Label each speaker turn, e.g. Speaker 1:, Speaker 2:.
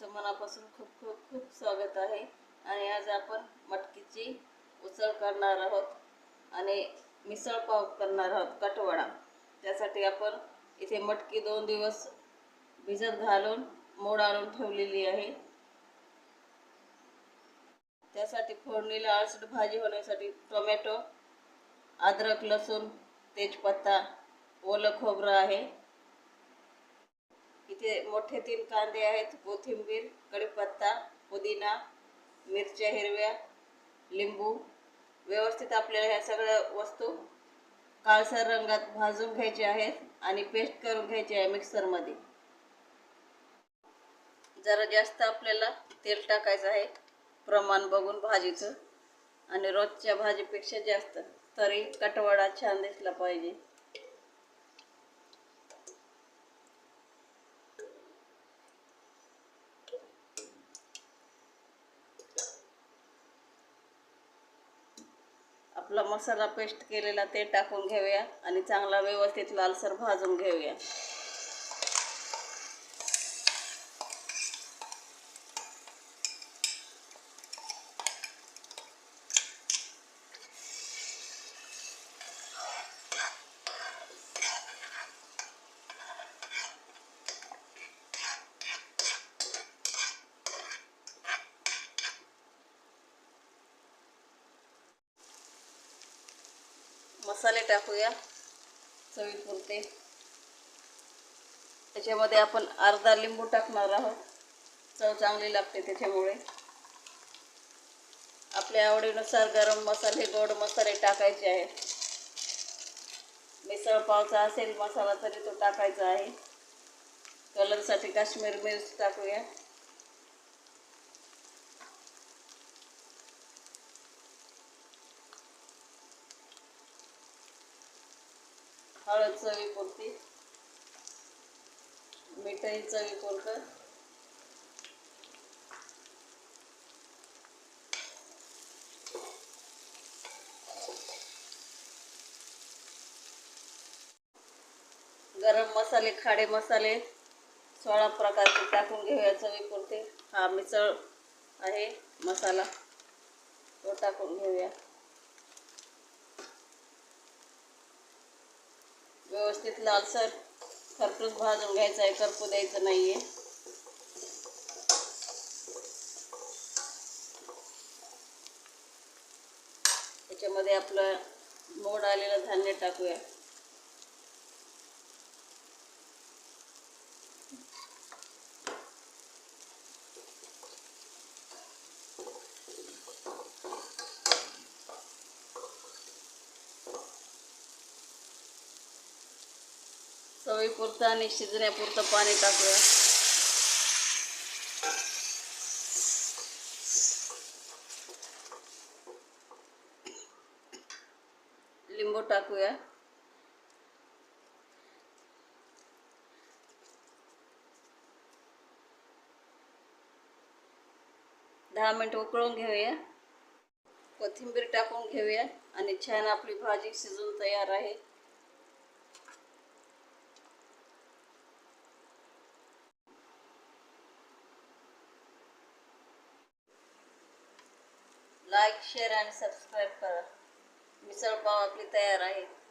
Speaker 1: तुमचं मनापासून खूप खूप खूप स्वागत आहे. आणि आज आपण मटकीची उसळ करणार आहोत. आणि मिसळ पाव करणार आहोत कटवडा. त्यासाठी आपण इथे मटकी दोन दिवस भिजत घालून मोड आणून ठेवलेली आहे. त्यासाठी फोडणीला आळसट भाजी होण्यासाठी टोमॅटो अद्रक लसूण तेजपत्ता ओलं खोबरं आहे. इथे मोठे तीन कांदे आहेत कोथिंबीर कढीपत्ता पुदिना मिरच्या हिरव्या लिंबू व्यवस्थित आपल्याला ह्या सगळ्या वस्तू काळसर रंगात भाजून घ्यायचे आहेत आणि पेस्ट करून घ्यायचे आहे मिक्सरमध्ये जरा जास्त आपल्याला तेल टाकायचं आहे प्रमाण बघून भाजीचं. आणि रोजच्या भाजीपेक्षा जास्त तरी कटवडा छान दिसला पाहिजे. आपला मसाला पेस्ट केलेला ते टाकून घेऊया आणि चांगला व्यवस्थित लालसर भाजून घेऊया. मसाले टाकूया चवीपुरते. त्याच्यामध्ये आपण अर्धा लिंबू टाकणार आहोत. चव चांगली लागते त्याच्यामुळे. आपल्या आवडीनुसार गरम मसाले गोड मसाले टाकायचे आहेत. मिसळ पावचा असेल मसाला तरी तो टाकायचा आहे. कलरसाठी काश्मीर मिर्च टाकूया. हळद चवीपुरती चवी चवीपुरतं. गरम मसाले खाडे मसाले सोळा प्रकारचे टाकून घेऊया चवीपुरते. हा मिसळ आहे मसाला तो टाकून घेऊया. व्यवस्थित लालसर खरपूस भाजून घ्यायचं आहे. करपू द्यायचं नाही आहे त्याच्यामध्ये आपलं मोड आलेलं धान्य टाकूया. चवीपुरतं आणि शिजण्यापुरतं पाणी टाकूया. लिंबू टाकूया. दहा मिनिट उकळून घेऊया. कोथिंबीर टाकून घेऊया आणि छान आपली भाजी शिजून तयार आहे. लाईक शेअर आणि सबस्क्राईब करा. मिसळपाव आपली तयार आहे.